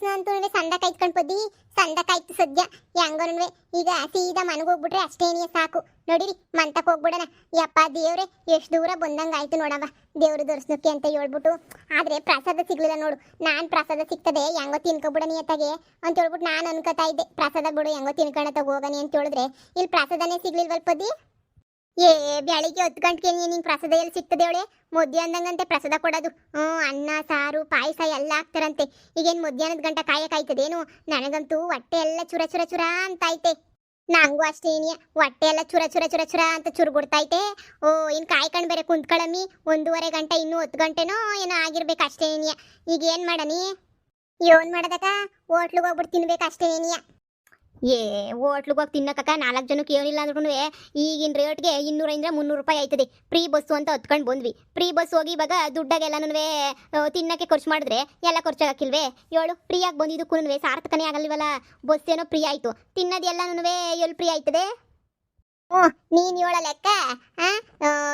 ಕೆಲ್ಸ ಅಂತೂ ಸಂದ ಕಾಯ್ತ್ಕೊಂಡ್ ಪದ್ದಿ ಸಂದ ಕಾಯ್ತು ಸದ್ಯ. ಹೆಂಗೋನ್ವೆ? ಈಗ ಸೀದಾ ಮನೆಗೆ ಹೋಗ್ಬಿಟ್ರೆ ಅಷ್ಟೇನಿಯ ಸಾಕು. ನೋಡಿರಿ ಮಂತಕ್ಕೆ ಹೋಗ್ಬಿಡೋಣ. ಯಪ್ಪ ದೇವ್ರೆ, ಎಷ್ಟು ದೂರ ಬಂದಂಗೆ ಆಯ್ತು ನೋಡವ ದೇವ್ರ ದರ್ಶನಕ್ಕೆ ಅಂತ ಹೇಳ್ಬಿಟ್ಟು. ಆದ್ರೆ ಪ್ರಸಾದ ಸಿಗ್ಲಿಲ್ಲ ನೋಡು. ನಾನ್ ಪ್ರಸಾದ ಸಿಗ್ತದೆ, ಹೆಂಗೋ ತಿನ್ಕೊಬಿಡನಿ ಅತ್ತಾಗೆ ಅಂತ ಹೇಳ್ಬಿಟ್ಟು ನಾನು ಅನ್ಕೋತಾ ಇದ್ದೆ. ಪ್ರಸಾದ ಬಿಡು, ಹೆಂಗೋ ತಿನ್ಕೊಂಡ ಹೋಗನಿ ಅಂತ ಹೇಳಿದ್ರೆ. ಇಲ್ಲಿ ಪ್ರಸಾದನೇ ಸಿಗ್ಲಿಲ್ವಲ್ ಪದ್ದಿ ಏ, ಬೆಳಿಗ್ಗೆ ಹತ್ತು ಗಂಟೆಗೆ ನಿಂಗೆ ಪ್ರಸಾದ ಎಲ್ಲಿ ಸಿಗ್ತದೆ ಅವಳೆ ಮುದ್ದೆ ಅಂದಂಗಂತೆ ಪ್ರಸಾದ ಕೊಡೋದು. ಹ್ಞೂ, ಅನ್ನ, ಸಾರು, ಪಾಯಸ ಎಲ್ಲ ಹಾಕ್ತಾರಂತೆ ಈಗೇನು ಮಧ್ಯಾಹ್ನದ ಗಂಟ ಕಾಯಕ್ಕಾಯ್ತದೇನು ನನಗಂತೂ ಹೊಟ್ಟೆ ಎಲ್ಲ ಚುರ ಚುರ ಚುರ ಅಂತ ಐತೆ ನಂಗೂ ಅಷ್ಟೇ ಏನಿಯ, ಹೊಟ್ಟೆ ಎಲ್ಲ ಚುರ ಚುರ ಚುರ ಚುರ ಅಂತ ಚುರುಗುಡ್ತೈತೆ ಓ ಇನ್ನು ಕಾಯ್ಕೊಂಡು ಬೇರೆ ಕುಂತ್ಕೊಳ್ಳಮ್ಮಿ ಒಂದೂವರೆ ಗಂಟೆ, ಇನ್ನೂ ಹತ್ತು ಗಂಟೆನೋ ಏನೋ ಆಗಿರ್ಬೇಕು ಅಷ್ಟೇ ಏನಿಯ. ಈಗ ಏನು ಮಾಡನಿ ಏನು ಮಾಡೋದಕ್ಕ? ಹೋಟ್ಲಿಗೆ ಹೋಗ್ಬಿಟ್ಟು ತಿನ್ಬೇಕು ಅಷ್ಟೇ ಏನಿಯ. ಏ, ಹೋಟ್ಲಿಗೆ ಹೋಗಿ ತಿನ್ನಕ್ಕ ನಾಲ್ಕು ಜನಕ್ಕೆ ಏನಿಲ್ಲ ಅಂದ್ರೂ ಈಗಿನ ರೇಟ್ಗೆ ಇನ್ನೂರಿಂದ ಮುನ್ನೂರು ರೂಪಾಯಿ ಆಯ್ತದೆ. ಫ್ರೀ ಬಸ್ಸು ಅಂತ ಹೊತ್ಕೊಂಡು ಬಂದ್ವಿ. ಫ್ರೀ ಬಸ್ ಹೋಗಿ ಇವಾಗ ದುಡ್ಡಾಗೆಲ್ಲನೂ ತಿನ್ನಕ್ಕೆ ಖರ್ಚು ಮಾಡಿದ್ರೆ ಎಲ್ಲ ಖರ್ಚಾಗಕ್ಕಿಲ್ವೇ? ಹೇಳು ಫ್ರೀಯಾಗಿ ಬಂದಿದ್ದಕ್ಕೂ ಸಾರ್ಥಕನೇ ಆಗಲ್ವಲ್ಲ? ಬಸ್ ಏನೋ ಫ್ರೀ ಆಯಿತು. ತಿನ್ನೋದೆಲ್ಲನೂ ಎಲ್ಲಿ ಫ್ರೀ ಆಯ್ತದೆ? ಓ ನೀನು ಹೇಳೋ ಲೆಕ್ಕ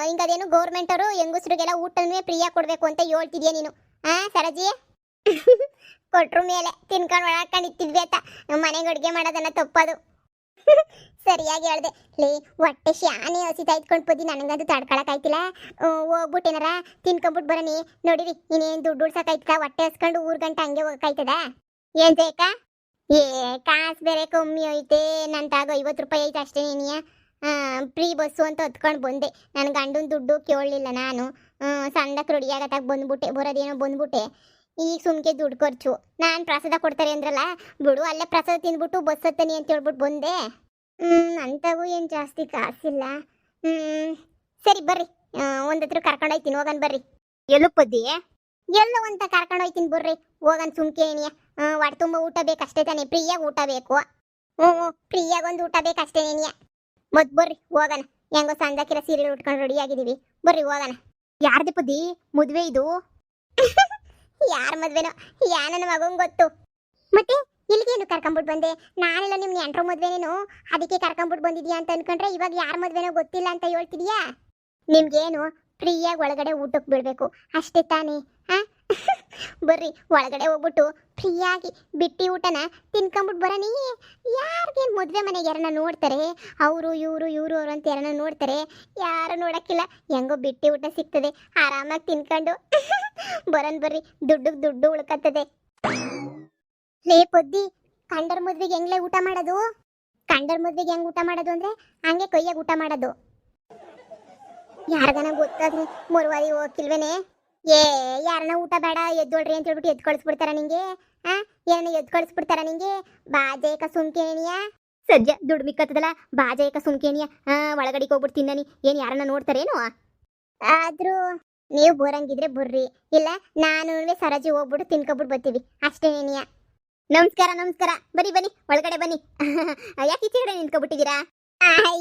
ಹಿಂಗದೇನು ಗೌರ್ಮೆಂಟ್ ಅವರು ಹೆಂಗಸ್ರಿಗೆಲ್ಲ ಊಟನೂ ಫ್ರೀಯಾಗಿ ಕೊಡಬೇಕು ಅಂತ ಹೇಳ್ತಿದ್ಯಾ ನೀನು? ಹಾಂ ಸರಜಿ? ಕೊಟ್ರು ಮೇಲೆ. ತಿನ್ಕೊಂಡು ಓಡಾಡ್ಕೊಂಡು ಇತ್ತಿದ್ವಿ ಆತ ಮನೆಗೆ ಅಡುಗೆ ಮಾಡೋದನ್ನ ತಪ್ಪದು. ಸರಿಯಾಗಿ ಹೇಳ್ದೆ. ಲೇ, ಹೊಟ್ಟೆ ಶಾನೆ ಹಸಿತಾ ಇಟ್ಕೊಂಡು ಪದಿ ನನಗಂತೂ ತಡ್ಕೊಳಕ್ಕಾಯ್ತಿಲ್ಲ ಹೋಗ್ಬಿಟ್ಟೇನಾರ ತಿನ್ಕೊಂಬಿಟ್ಟು ಬರನಿ. ನೋಡಿರಿ, ಇನ್ನೇನು ದುಡ್ಡು ಉಳ್ಸಕ್ಕಾಯ್ತದ ಹೊಟ್ಟೆ ಹಸ್ಕೊಂಡು ಊರ್ ಗಂಟೆ ಹಂಗೆ ಹೋಗಕ್ಕಾಯ್ತದ ಏನ್ ಬೇಕಾ? ಏ, ಕಾಸು ಬೇರೆ ಕಮ್ಮಿ ಐತೆ. ನನ್ನ ತಾಗ ಐವತ್ತು ರೂಪಾಯಿ ಐತೆ ಅಷ್ಟೇ ನೀನಿಯ. ಫ್ರೀ ಬಸ್ಸು ಅಂತ ಹೊತ್ಕೊಂಡು ಬಂದೆ. ನನ್ನ ಗಂಡನ ದುಡ್ಡು ಕೇಳಲಿಲ್ಲ ನಾನು. ಸಣ್ಣಕ್ಕೆ ರೆಡಿಯಾಗತ್ತಾಗ ಬಂದ್ಬಿಟ್ಟೆ. ಬರೋದೇನೋ ಬಂದ್ಬಿಟ್ಟೆ. ಈಗ ಸುಮ್ಕೆ ದುಡ್ಡು ಖರ್ಚು ನಾನು ಪ್ರಸಾದ ಕೊಡ್ತಾರೆ ಅಂದ್ರಲ್ಲ, ಬಿಡು, ಅಲ್ಲೇ ಪ್ರಸಾದ ತಿಂದ್ಬಿಟ್ಟು ಬಸ್ ಹತ್ತನಿ ಅಂತ ಹೇಳ್ಬಿಟ್ಟು ಬಂದೆ. ಹ್ಮ್ ಅಂಥವು ಏನು ಜಾಸ್ತಿ ಕಾಸಿಲ್ಲ. ಹ್ಮ್, ಸರಿ ಬರ್ರಿ. ಒಂದು ಹತ್ರ ಕರ್ಕೊಂಡು ಹೋಯ್ತೀನಿ ಹೋಗನ್ ಬರ್ರಿ. ಎಲ್ಲೂ ಪದ್ದಿ? ಎಲ್ಲೋ ಅಂತ ಕರ್ಕೊಂಡು ಹೋಯ್ತೀನಿ ಬರ್ರಿ. ಹೋಗನ್ ಸುಮ್ಕೆ ಏನಿಯ? ಹೊಟ್ಟೆ ತುಂಬ ಊಟ ಬೇಕು ಅಷ್ಟೇ ತಾನೇ, ಫ್ರೀಯಾಗಿ ಊಟ ಬೇಕು. ಹ್ಞೂ ಹ್ಞೂ ಫ್ರೀಯಾಗಿ ಒಂದು ಊಟ ಬೇಕು ಅಷ್ಟೇ ಏನಿಯ? ಮತ್ ಬರ್ರಿ, ಹೋಗಣ. ಹೆಂಗೋ ಸಂಜಾಕಿರ ಸೀರೆ ಉಟ್ಕೊಂಡು ರೆಡಿ ಆಗಿದ್ದೀವಿ ಬರ್ರಿ, ಹೋಗಣ. ಯಾರ್ದು ಪದ್ದಿ? ಮದುವೆ ಇದು? ಯಾರ ಮದ್ವೆನೋ? ಯಾ ನನ್ನ ಮಗಂಗ್ ಗೊತ್ತು? ಮತ್ತೆ ಇಲ್ಲಿಗೇನು ಕರ್ಕೊಂಬಿಟ್ಟು ಬಂದೆ? ನಾನೆಲ್ಲ ನಿಮ್ಮ ನೆಂಟ್ರ ಮದ್ವೆನೇನು? ಅದಕ್ಕೆ ಕರ್ಕೊಂಬಿಟ್ಟು ಬಂದಿದ್ಯಾ ಅಂತ ಅನ್ಕೊಂಡ್ರೆ ಇವಾಗ ಯಾರ ಮದ್ವೆನೋ ಗೊತ್ತಿಲ್ಲ ಅಂತ ಹೇಳ್ತಿದ್ಯಾ? ನಿಮ್ಗೇನು ಫ್ರೀಯಾಗಿ ಒಳಗಡೆ ಊಟಕ್ಕೆ ಬಿಡಬೇಕು. ಅಷ್ಟೇ ತಾನೇ ಹಾ ಬರ್ರಿ, ಒಳಗಡೆ ಹೋಗ್ಬಿಟ್ಟು ಫ್ರೀಯಾಗಿ ಬಿಟ್ಟಿ ಊಟನ ತಿನ್ಕೊಂಬಿಟ್ಟು ಬರನಿ ಯಾರಿಗೇನು ಮದುವೆ ಮನೆಗೆ ಯಾರನ್ನ ನೋಡ್ತಾರೆ? ಅವರು, ಇವರು ಇವರು, ಅವರು ಅಂತ ಯಾರನ್ನ ನೋಡ್ತಾರೆ? ಯಾರು ನೋಡಕ್ಕಿಲ್ಲ. ಹೆಂಗೋ ಬಿಟ್ಟಿ ಊಟ ಸಿಗ್ತದೆ. ಆರಾಮಾಗಿ ತಿನ್ಕೊಂಡು ಬರನ್ ಬರ್ರಿ. ದುಡ್ಡು ದುಡ್ಡು ಉಳ್ಕತ್ತದೆ. ಲೇ ಪೊದ್ದಿ, ಕಂಡರ್ ಮದ್ವೆಗೆ ಹೆಂಗ್ಲೇ ಊಟ ಮಾಡೋದು? ಕಂಡರ್ ಮದ್ವೆಗೆ ಹೆಂಗ್ ಊಟ ಮಾಡೋದು ಅಂದ್ರೆ ಹಂಗೆ ಕೈಯಾಗ ಊಟ ಮಾಡೋದು. ಯಾರಿಗನ ಗೊತ್ತಾದ್ರೆ ಮುರುವಾರಿ ಹೋಗಿಲ್ವೇನೆ ಏ, ಯಾರನ್ನ ಊಟ ಬೇಡ, ಎದ್ದೊಳ್ರಿ ಅಂತ ಹೇಳ್ಬಿಟ್ಟು ಎದ್ದು ಕಳಿಸ್ಬಿಡ್ತಾರ ನಿಂಗೆ, ಆ? ಏನನ್ನ ಎದ್ದು ಕಳಿಸ್ಬಿಡ್ತಾರ ನಿಂಗೆ? ಬಾಜೇಕ ಸುಮ್ಕೇನಿಯ ಸದ್ಯ ದುಡ್ಡು ಮಿಕ್ಕತ್ತದಲ್ಲ ಬಾಜೇಕ ಸುಮ್ಕೇನಿಯ ಆ, ಒಳಗಡೆಗೆ ಹೋಗ್ಬಿಟ್ಟು ತಿನ್ನನಿ, ಏನ್ ಯಾರನ್ನ ನೋಡ್ತಾರೇನು? ಆದ್ರೂ ನೀವು ಬೋರಂಗಿದ್ರೆ ಬರ್ರಿ, ಇಲ್ಲ ನಾನು ಸರಜಿ ಹೋಗ್ಬಿಟ್ಟು ತಿನ್ಕೊಬಿಟ್ಟು ಬರ್ತೀವಿ ಅಷ್ಟೇನೇನಿಯ ನಮಸ್ಕಾರ ನಮಸ್ಕಾರ, ಬನ್ನಿ ಬನ್ನಿ, ಒಳಗಡೆ ಬನ್ನಿ. ಯಾಕೆ ಈಚೆಗಡೆ ನಿಂತ್ಕೊಬಿಟ್ಟಿದ್ದೀರಾ?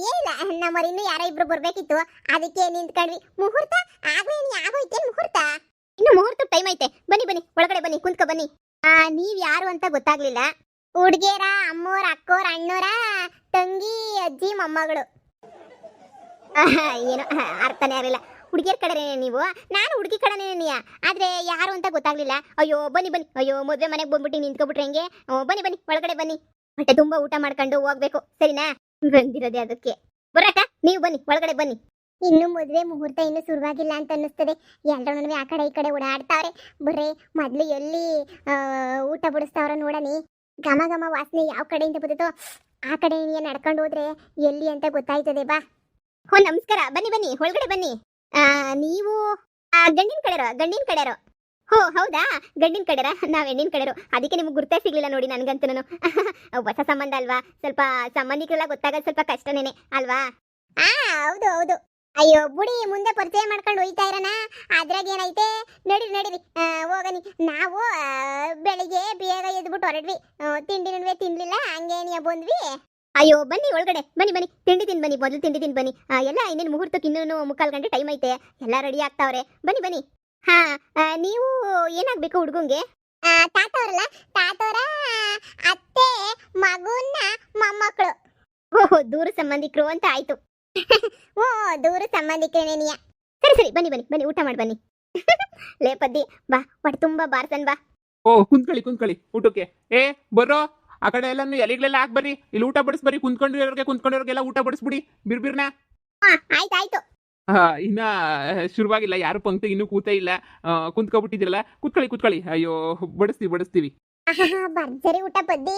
ಏನಿಲ್ಲ ನಮ್ಮವ್ರು ಇನ್ನೂ ಯಾರೋ ಇಬ್ರು ಬರ್ಬೇಕಿತ್ತು. ಅದಕ್ಕೆ ನಿಂತ್ಕೊಂಡ್ವಿ. ಮುಹೂರ್ತ? ಆಗೋಯ್ನಿ ಆಗೋಯ್ತೆ ಮುಹೂರ್ತ? ಇನ್ನು ಮುಹೂರ್ತ ಟೈಮ್ ಐತೆ. ಬನ್ನಿ ಬನ್ನಿ. ಒಳಗಡೆ ಬನ್ನಿ ಕುಂತ್ಕೊ ಬನ್ನಿ. ಆ, ನೀವ್ ಯಾರು ಅಂತ ಗೊತ್ತಾಗ್ಲಿಲ್ಲ. ಹುಡ್ಗೇರ ಅಮ್ಮೋರ್ ಅಕ್ಕೋರ್ ಅಣ್ಣೋರ ತಂಗಿ ಅಜ್ಜಿ ಮೊಮ್ಮಗಳು. ಏನೋ ಅರ್ಥನೇ ಆಗಲಿಲ್ಲ. ಹುಡುಗಿಯರ್ ಕಡೆನೇ ನೀವು? ನಾನು ಹುಡುಗಿ ಕಡೆನೇ ನೀಯ ಆದ್ರೆ ಯಾರು ಅಂತ ಗೊತ್ತಾಗ್ಲಿಲ್ಲ. ಅಯ್ಯೋ ಬನ್ನಿ ಬನ್ನಿ. ಅಯ್ಯೋ ಮದ್ವೆ ಮನೆಗೆ ಬಂದ್ಬಿಟ್ಟು ನಿಂತ್ಕೊಬಿಟ್ರೆ ಹೆಂಗೆ? ಬನ್ನಿ ಬನ್ನಿ. ಒಳಗಡೆ ಬನ್ನಿ. ಹೊಟ್ಟೆ ತುಂಬಾ ಊಟ ಮಾಡ್ಕೊಂಡು ಹೋಗ್ಬೇಕು. ಸರಿನಾ? ಬಂದಿರೋದೇ ಅದಕ್ಕೆ. ಬರಾಟ ನೀವು ಬನ್ನಿ, ಒಳಗಡೆ ಬನ್ನಿ. ಇನ್ನು ಮದುವೆ ಮುಹೂರ್ತ ಇನ್ನು ಶುರುವಾಗಿಲ್ಲ ಅಂತ ಅನ್ನಿಸ್ತದೆ. ಎಲ್ಲರೂ ಆ ಕಡೆ ಈ ಕಡೆ ಓಡಾಡ್ತಾವ್ರೆ. ಬರ್ರೆ, ಮೊದ್ಲು ಎಲ್ಲಿ ಊಟ ಬಿಡಿಸ್ತಾವ್ರ ನೋಡನಿ ಘಮ ಘಮ ವಾಸನೆ ಯಾವ ಕಡೆಯಿಂದ ಬರ್ತದೋ ಆ ಕಡೆ ನಡ್ಕೊಂಡು ಹೋದ್ರೆ ಎಲ್ಲಿ ಅಂತ ಗೊತ್ತಾಯ್ತದೆ ಬಾ. ಹೋ, ನಮಸ್ಕಾರ. ಬನ್ನಿ ಬನ್ನಿ, ಒಳಗಡೆ ಬನ್ನಿ. ನೀವು ಗಂಡಿನ ಕಡೆರೋ ಗಂಡಿನ ಕಡೆರೋ? ಹೋ, ಹೌದಾ? ಗಂಡಿನ ಕಡೆರ? ನಾವ್ ಹೆಣ್ಣಿನ ಕಡೆರು. ಅದಕ್ಕೆ ನಿಮ್ಗೆ ಗುರ್ತೇ ಸಿಗ್ಲಿಲ್ಲ ನೋಡಿ ನನ್ಗಂತೂ ಹೊಸ ಸಂಬಂಧ ಅಲ್ವಾ? ಸ್ವಲ್ಪ ಸಂಬಂಧಿಕರೆಲ್ಲ ಗೊತ್ತಾಗೋದು ಸ್ವಲ್ಪ ಕಷ್ಟನೇನೆ, ಅಲ್ವಾ? ಆ, ಹೌದು ಹೌದು. ಅಯ್ಯೋ, ಬುಡಿ, ಮುಂದೆ ಪರಿಚಯ ಮಾಡ್ಕೊಂಡು ಹೋಯ್ತಾ ಇರೋಣ? ಅದ್ರಾಗ ಏನೈತೆ? ನಡೀರಿ. ನಡೀರಿ ಹೋಗನಿ. ನಾವು ಬೆಳಿಗ್ಗೆ ಬೇಗ ಎದ್ಬಿಟ್ಟು ಹೊರಡ್ವಿ ತಿಂಡಿ ತಿಂಡಿನೂ ತಿನ್ಲಿಲ್ಲ, ಹಂಗೇನಿಯ ಬಂದ್ವಿ? ಅಯ್ಯೋ, ಬನ್ನಿ ಒಳಗಡೆ. ಬನ್ನಿ ಬನ್ನಿ. ತಿಂಡಿ ತಿನ್ ಬನ್ನಿ. ಮೊದಲು ತಿಂಡಿ ತಿನ್ ಬನ್ನಿ. ಎಲ್ಲ ಇನ್ನೇನು ಮುಹೂರ್ತಕ್ಕೆ ಇನ್ನೂ ಮುಕ್ಕಾಲು ಗಂಟೆ ಟೈಮ್ ಐತೆ. ಎಲ್ಲ ರೆಡಿ ಆಗ್ತಾವ್ರೆ. ಬನ್ನಿ ಬನ್ನಿ. ಹಾ ನೀವು ಏನಾಗ್ಬೇಕು ಹುಡುಗಂಗೆ? ತಾತವ್ರಲ್ಲ ತಾತವ್ರ ಅತ್ತೆ ಮಗುನ ಮೊಮ್ಮಕ್ಕಳು ಓಹೋ ದೂರ ಸಂಬಂಧಿಕರು ಅಂತ ಆಯ್ತು. ಓ ದೂರ ಸಂಬಂಧಿಕರೇನೇ ನೀಯ. ಸರಿ ಸರಿ ಬನ್ನಿ ಬನ್ನಿ ಬನ್ನಿ ಊಟ ಮಾಡಿ ಬನ್ನಿ. ಲೇ ಪದ್ದಿ ಬಾ ಹೊಟ್ಟೆ ತುಂಬಾ ಬಾರ್ಸನ್ ಬಾ. ಓ ಕುಂತ್ಕೊಳ್ಳಿ ಕುಂತ್ಕೊಳ್ಳಿ ಊಟಕ್ಕೆ. ಏ ಬರೋ ಆ ಕಡೆ ಎಲ್ಲ ಎಲೆಗಳೆಲ್ಲ ಹಾಕ್ಬರ್ರಿ ಇಲ್ಲಿ ಊಟ ಬಡಿಸ್ಬರಿ ಕುಂತ್ಕೊಂಡಿರೋರ್ಗೆ ಕುಂತ್ಕೊಂಡಿರೋರ್ಗೆಲ್ಲ ಊಟ ಬಡಿಸ್ಬಿಡಿ ಬಿರ್ಬಿರ್ನ. ಹಾ ಆಯ್ತು ಆಯ್ತು. ಇನ್ನ ಶುರುವಾಗಿಲ್ಲ. ಯಾರು ಪಂಕ್ತಿ ಇನ್ನೂ ಕೂತೇ ಇಲ್ಲ. ಕುಂತ್ಕೊಬಿಟ್ಟಿದ್ರಲ್ಲ? ಕುತ್ಕೊಳ್ಳಿ ಕುತ್ಕೊಳ್ಳಿ. ಅಯ್ಯೋ, ಬಡಿಸ್ತೀವಿ ಬಡಿಸ್ತೀವಿ. ಭರ್ಜರಿ ಊಟ ಬದ್ದಿ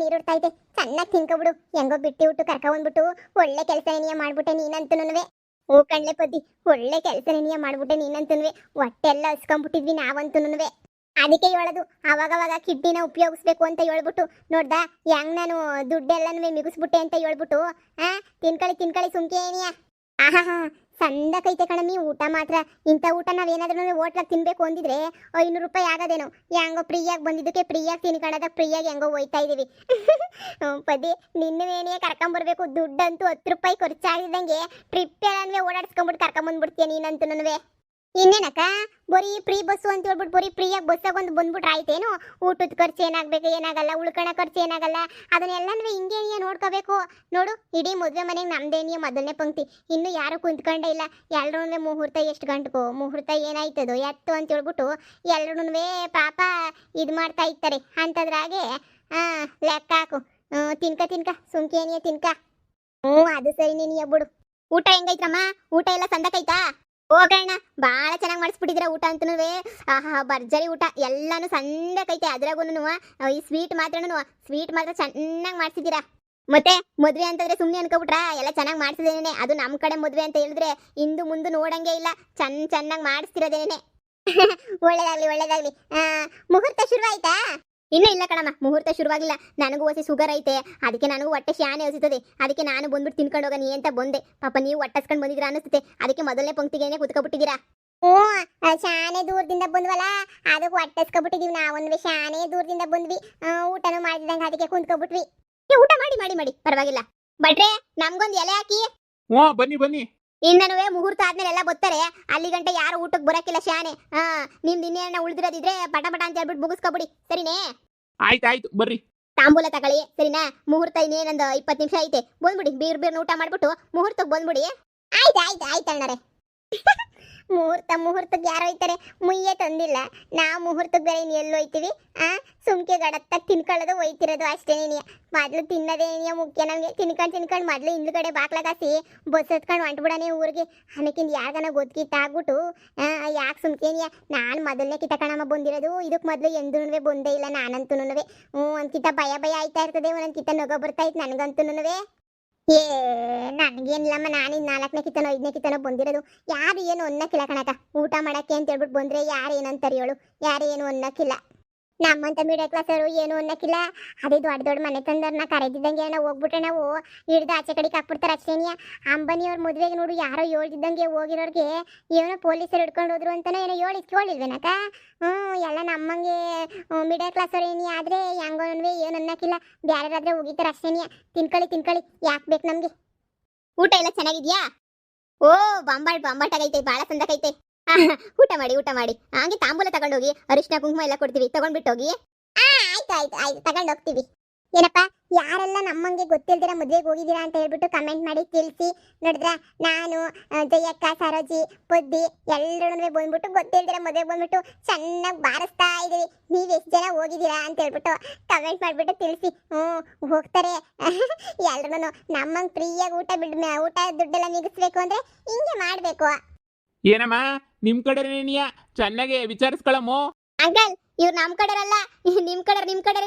ನೀರು ಇದೆ ಐತೆ ಚೆನ್ನಾಗಿ ತಿನ್ಕೊಬಿಡು. ಹೆಂಗೋ ಬಿಟ್ಟಿ ಊಟ ಕರ್ಕೊಂಡ್ಬಿಟ್ಟು ಒಳ್ಳೆ ಕೆಲಸ ಏನಿಯ ಮಾಡ್ಬಿಟ್ಟೆ ನೀನಂತುನುವೆ ಓ, ಕಣ್ಲೆ ಪದ್ದಿ ಒಳ್ಳೆ ಕೆಲಸ ಏನಿಯ ಮಾಡ್ಬಿಟ್ಟೆ ನೀನಂತುನುವೆ. ಹೊಟ್ಟೆಲ್ಲ ಹಸ್ಕೊಂಡ್ಬಿಟ್ಟಿದ್ವಿ ನಾವಂತುನುವೆ ಅದಕ್ಕೆ ಹೇಳೋದು. ಅವಾಗವಾಗ ಕಿಡ್ನಿನ ಉಪಯೋಗಿಸ್ಬೇಕು ಅಂತ ಹೇಳ್ಬಿಟ್ಟು. ನೋಡ್ದ? ಹೆಂಗ್ ನಾನು ದುಡ್ಡೆಲ್ಲನೂ ಮಿಗಿಸ್ಬಿಟ್ಟೆ ಅಂತ ಹೇಳ್ಬಿಟ್ಟು. ಆ, ತಿನ್ಕಳಿ ತಿನ್ಕಳಿ ಸುಮ್ಕೆ ಏನಿಯ ಆಹಾಹಾ ಸಂದಕೈತೆ ಕಣಮಿ ಊಟ ಮಾತ್ರ. ಇಂಥ ಊಟ ನಾವೇನಾದ್ರೂ ಹೋಟ್ಲಾಗ ತಿನ್ಬೇಕು ಅಂದಿದ್ರೆ ಐನೂರು ರೂಪಾಯಿ ಆಗೋದೇನೋ. ಹೆಂಗೋ ಫ್ರೀಯಾಗಿ ಬಂದಿದ್ದಕ್ಕೆ ಫ್ರೀಯಾಗಿ ತಿನ್ಕೊಳ್ಳೋದ ಫ್ರೀಯಾಗಿ ಹೆಂಗೋ ಹೋಯ್ತಾ ಇದೀವಿ. ಪದಿ ಪದಿ ನಿನ್ನೇನೇ ಕರ್ಕೊಂಬರ್ಬೇಕು. ದುಡ್ಡಂತೂ ಹತ್ತು ರೂಪಾಯಿ ಖರ್ಚಾಗಿದ್ದಂಗೆ ಟ್ರಿಪ್ ಎಲ್ಲಾನ್ವೆ ಓಡಾಡಿಸ್ಕೊಂಬಿಟ್ಟು ಕರ್ಕೊಂಬಂದ್ಬಿಡ್ತೀಯ ನೀನಂತೂ ನನವೆ ಇನ್ನೇನಕ್ಕ? ಬರೀ ಫ್ರೀ ಬಸ್ಸು ಅಂತ ಹೇಳ್ಬಿಟ್ಟು ಬರೀ ಫ್ರೀಯಾಗಿ ಬಸ್ಸಾಗ ಒಂದು ಬಂದ್ಬಿಟ್ರೆ ಆಯ್ತೇನು? ಊಟದ ಖರ್ಚು ಏನಾಗಬೇಕು, ಏನಾಗಲ್ಲ ಉಳ್ಕೊಳ ಖರ್ಚು ಏನಾಗಲ್ಲ ಅದನ್ನೆಲ್ಲ ಹಿಂಗೆ ಹಿಂಗೆ ನೋಡ್ಕೋಬೇಕು. ನೋಡು, ಇಡೀ ಮದುವೆ ಮನೆಗೆ ನಮ್ದೇನಿಯ ಮೊದಲನೇ ಪಂಕ್ತಿ. ಇನ್ನು ಯಾರು ಕುಂತ್ಕೊಂಡೇ ಇಲ್ಲ. ಎಲ್ಲರೂ ಮುಹೂರ್ತ ಎಷ್ಟು ಗಂಟೆಗೋ ಮುಹೂರ್ತ ಏನಾಯ್ತದೋ, ಎತ್ತು ಅಂತ ಹೇಳ್ಬಿಟ್ಟು ಎಲ್ಲರೂ ಪಾಪ ಇದು ಮಾಡ್ತಾ ಇರ್ತಾರೆ. ಅಂತದ್ರಾಗೆ ಹಾಂ ಲೆಕ್ಕ ಹಾಕು. ತಿನ್ಕ ತಿನ್ಕ ಸುಮ್ಕೇನಿಯ ತಿನ್ಕ? ಹ್ಞೂ ಅದು ಸರಿ ನೀನಿಯ ಬಿಡು. ಊಟ ಹೆಂಗೈತ್ರಮ್ಮ? ಊಟ ಎಲ್ಲ ಸಂದಕೈತಾ ಹೋಗೋಣ ಭಾಳ ಚೆನ್ನಾಗಿ ಮಾಡಿಸ್ಬಿಟ್ಟಿದ್ರ ಊಟ ಅಂತನೂ. ಆಹಾ, ಭರ್ಜರಿ ಊಟ ಎಲ್ಲಾನು ಸಣ್ಣಕೈತೆ ಅದ್ರಾಗೂನು ಈ ಸ್ವೀಟ್ ಮಾತ್ರನು ಸ್ವೀಟ್ ಮಾತ್ರ ಚೆನ್ನಾಗಿ ಮಾಡಿಸಿದ್ದೀರಾ. ಮತ್ತೆ ಮದ್ವೆ ಅಂತಂದ್ರೆ ಸುಮ್ಮನೆ ಅನ್ಕೋಬಿಟ್ರಾ, ಎಲ್ಲ ಚೆನ್ನಾಗಿ ಮಾಡ್ಸಿದೇನೆ ಅದು ನಮ್ಮ ಕಡೆ ಮದ್ವೆ ಅಂತ ಹೇಳಿದ್ರೆ ಇಂದು ಮುಂದೆ ನೋಡಂಗೆ ಇಲ್ಲ ಚೆನ್ನ ಚೆನ್ನಾಗಿ ಮಾಡಿಸ್ತಿರೋದೇನೆ ಒಳ್ಳೇದಾಗ್ಲಿ ಒಳ್ಳೇದಾಗ್ಲಿ. ಮುಹೂರ್ತ ಶುರು ಆಯ್ತಾ? ಇನ್ನೂ ಇಲ್ಲ ಕಣಮ್ಮ ಮುಹೂರ್ತ ಶುರುವಾಗಿಲ್ಲ. ನನಗೂ ಹೊಸಿ ಶುಗರ್ ಐತೆ. ಅದಕ್ಕೆ ನನಗೂ ಹೊಟ್ಟೆ ಶಾನೆ ಹಸಿತದೆ ಅದಕ್ಕೆ ನಾನು ಬಂದ್ಬಿಟ್ಟು ತಿನ್ಕೊಂಡು ಹೋಗೋಣ ಅಂತ ಬಂದೆ. ಪಾಪ ನೀವು ಹೊಟ್ಟಸ್ಕೊಂಡು ಬಂದಿದ್ರ ಅನಿಸುತ್ತೆ ಅದಕ್ಕೆ ಮೊದಲನೇ ಪಂಕ್ತಿಗೇನೆ ಕುತ್ಕೊಬಿಟ್ಟಿದ್ದೀರಾ? ಓ ಶಾನೆ ದೂರದಿಂದ ಬಂದ್ವಲ್ಲ? ಅದಕ್ಕೆ ಹೊಟ್ಟೆಸ್ಕೊಬಿಟ್ಟಿದೀವಿ ನಾವೊಂದ್ವಿ ಶಾನೆ ದೂರದಿಂದ ಬಂದ್ವಿ. ಊಟನೂ ಮಾಡಿದಂಗೆ ಅದಕ್ಕೆ ಕುಂತ್ಕೊಬಿಟ್ವಿ. ಊಟ ಮಾಡಿ ಮಾಡಿ ಮಾಡಿ. ಪರವಾಗಿಲ್ಲ. ಬಟ್ರೆ ನಮ್ಗೊಂದು ಎಲೆ ಹಾಕಿ. ಹ್ಞೂ ಬನ್ನಿ ಬನ್ನಿ. ಇನ್ನನುವೆ ಮುಹೂರ್ತ ಆದ್ಮೇಲೆ ಎಲ್ಲ ಬರ್ತಾರೆ ಅಲ್ಲಿ ಗಂಟೆ ಯಾರು ಊಟಕ್ಕೆ ಬರಕಿಲ್ಲ ಶಾನೆ. ಹಾ ನಿಮ್ದು ಇನ್ನೇನ ಉಳಿದಿರೋದಿದ್ರೆ ಪಟ ಪಟ ಅಂತ ಹೇಳ್ಬಿಟ್ಟು ಮುಗಿಸ್ಕೊಬಿಡಿ. ಸರಿನೇ? ಆಯ್ತು ಆಯ್ತು ಬರ್ರಿ. ತಾಂಬೂಲ ತಗೊಳ್ಳಿ. ಸರಿನಾ? ಮುಹೂರ್ತ ಇನ್ನೇನೊಂದು ಇಪ್ಪತ್ತು ನಿಮಿಷ ಐತೆ. ಬಂದ್ಬಿಡಿ ಬೀರ್ ಬೀರ್ನ ಊಟ ಮಾಡ್ಬಿಟ್ಟು ಮುಹೂರ್ತಕ್ಕೆ ಬಂದ್ಬಿಡಿ. ಆಯ್ತು ಆಯ್ತು ಆಯ್ತು ಅಣ್ಣರೆ. ಮುಹೂರ್ತ, ಮುಹೂರ್ತಕ್ಕೆ ಯಾರು ಹೋಯ್ತಾರೆ ಮುಯ್ಯೆ ತಂದಿಲ್ಲ. ನಾವು ಮುಹೂರ್ತಕ್ಕೆ ಬೇರೆ ನೀನು ಎಲ್ಲಿ ಹೋಯ್ತೀವಿ? ಆ? ಸುಮ್ಕೆ ಗಡತ್ತ ತಿನ್ಕೊಳ್ಳೋದು ಹೋಯ್ತಿರೋದು ಅಷ್ಟೇ ನೀನು. ಮೊದಲು ತಿನ್ನೋದೇನಿಯ ಮುಖ್ಯ. ನಮಗೆ ತಿನ್ಕೊಂಡು ತಿನ್ಕೊಂಡು ಮೊದಲು ಹಿಂದ್ಗಡೆ ಬಾಕ್ಲಾಗಾಸಿ ಬಸ್ ಹತ್ಕೊಂಡು ಹೊಂಟ್ಬಿಡನೆ ಊರಿಗೆ. ಆಮೇಕಿಂದ ಯಾರ್ಗನ ಗೊತ್ತಿತ್ತ ಆಗ್ಬಿಟ್ಟು ಯಾಕೆ ಸುಮ್ಕೇನಿಯ ನಾನು ಮೊದಲನೇ ಕಿತ ಕಣಮ್ಮ ಬಂದಿರೋದು. ಇದಕ್ಕೆ ಮೊದಲು ಎಂದೂ ಬಂದೇ ಇಲ್ಲ ನಾನಂತೂ ಹ್ಞೂ ಒಂದ್ಕಿತ ಭಯ ಭಯ ಆಯ್ತಾ ಇರ್ತದೆ, ಒಂದೊಂದು ಕಿತ ನಗೋ ಬರ್ತಾ ಇತ್ತು ನನಗಂತೂ ಏ, ನನಗೇನಿಲ್ಲಮ್ಮ, ನಾನು ಇನ್ನು ನಾಲ್ಕನೇ ಕಿತನೋ ಐದನೇ ಕಿತನೋ ಬಂದಿರೋದು. ಯಾರು ಏನು ಅನ್ನಕ್ಕಿಲ್ಲ ಕಣಕ ಊಟ ಮಾಡಕ್ಕೆ ಅಂತ ಹೇಳ್ಬಿಟ್ಟು ಬಂದ್ರೆ ಯಾರು ಏನಂತಾರೆ ಯಾರು ಏನು ಅನ್ನಕ್ಕಿಲ್ಲ. ನಮ್ಮಂತ ಮಿಡಲ್ ಕ್ಲಾಸ್ ಅವರು ಏನು ಅನ್ನಕ್ಕಿಲ್ಲ. ಅದೇ ದೊಡ್ಡ ದೊಡ್ಡ ಮನೆ ತಂದವ್ರನ್ನ ಕರೆದಿದ್ದಂಗೆ ನಾವು ಹೋಗ್ಬಿಟ್ರೆ ನಾವು ಹಿಡ್ದು ಆಚೆ ಕಡೆಗೆ ಹಾಕ್ಬಿಡ್ತಾರೆ ಅಷ್ಟೇನಿಯ ಅಂಬನಿಯವ್ರ ಮದುವೆಗೆ ನೋಡು, ಯಾರೋ ಹೇಳ್ತಿದ್ದಂಗೆ ಹೋಗಿರೋರಿಗೆ ಏನೋ ಪೊಲೀಸರು ಹಿಡ್ಕೊಂಡು ಹೋದ್ರು ಅಂತಾನೋ ಏನೋ ಹೇಳಿ ಕೇಳಿಲ್ವೇನಕ ಹ್ಞೂ, ಎಲ್ಲ ನಮ್ಮಂಗೆ ಮಿಡಲ್ ಕ್ಲಾಸ್ ಅವ್ರು ಏನಿ ಆದರೆ ಹೆಂಗೋನ್ವೆ ಏನು ಅನ್ನಕ್ಕಿಲ್ಲ. ಬ್ಯಾರೆರಾದ್ರೆ ಹೋಗಿತಾರೆ ಅಷ್ಟೇನಿಯ ತಿನ್ಕೊಳ್ಳಿ ತಿನ್ಕೊಳ್ಳಿ, ಯಾಕೆ ಬೇಕು ನಮಗೆ? ಊಟ ಎಲ್ಲ ಚೆನ್ನಾಗಿದ್ಯಾ? ಓ ಬಾಂಬಾಟ್ ಬಾಂಬಾಟಾಗೈತೆ ಭಾಳ ಸಂದಕೈತೆ ಊಟ ಮಾಡಿ ಊಟ ಮಾಡಿ. ಹಾಗೆ ತಾಂಬೂಲ ತಗೊಂಡೋಗಿ ಅರಿಶಿನ ಕುಂಕುಮ ಎಲ್ಲ ಕೊಡ್ತೀವಿ. ತಗೊಂಡ್ಬಿಟ್ಟು ಹೋಗಿ ಆಯ್ತು ಆಯ್ತು ಆಯ್ತು. ತಗೊಂಡು ಹೋಗ್ತೀವಿ ಏನಪ್ಪ ಯಾರೆಲ್ಲ ನಮ್ಮಂಗೆ ಗೊತ್ತಿಲ್ದಿರ ಮದುವೆಗೆ ಹೋಗಿದ್ದೀರಾ ಅಂತ ಹೇಳ್ಬಿಟ್ಟು ಕಮೆಂಟ್ ಮಾಡಿ ತಿಳಿಸಿ. ನೋಡಿದ್ರ ನಾನು ಜಯಕ್ಕ ಸರೋಜಿ ಬುದ್ಧಿ ಎಲ್ಲರೂ ಬಂದ್ಬಿಟ್ಟು ಗೊತ್ತಿಲ್ದಿರ ಮದುವೆಗೆ ಬಂದ್ಬಿಟ್ಟು ಚೆನ್ನಾಗಿ ಬಾರಿಸ್ತಾ ಇದೀವಿ. ನೀವು ಎಷ್ಟು ಜನ ಹೋಗಿದ್ದೀರಾ ಅಂತ ಹೇಳ್ಬಿಟ್ಟು ಕಮೆಂಟ್ ಮಾಡಿಬಿಟ್ಟು ತಿಳಿಸಿ. ಹ್ಞೂ ಹೋಗ್ತಾರೆ. ಎಲ್ರೂ ನಮ್ಮಂಗೆ ಫ್ರೀಯಾಗಿ ಊಟ ಬಿಡ್ ಊಟ ದುಡ್ಡೆಲ್ಲ ನಿಗಿಸ್ಬೇಕು ಅಂದ್ರೆ ಹಿಂಗೆ ಮಾಡಬೇಕು. ಏನಮ್ಮ? ನಿಮ್ ಕಡೆ ಚೆನ್ನಾಗೆ ವಿಚಾರಿಸ್ಕೊಳಮ್ಮು. ಅಂಕಲ್ ಇವ್ರು ನಮ್ಮ ಕಡೆರಲ್ಲ. ನಿಮ್ ಕಡೆ ನಿಮ್ ಕಡೆ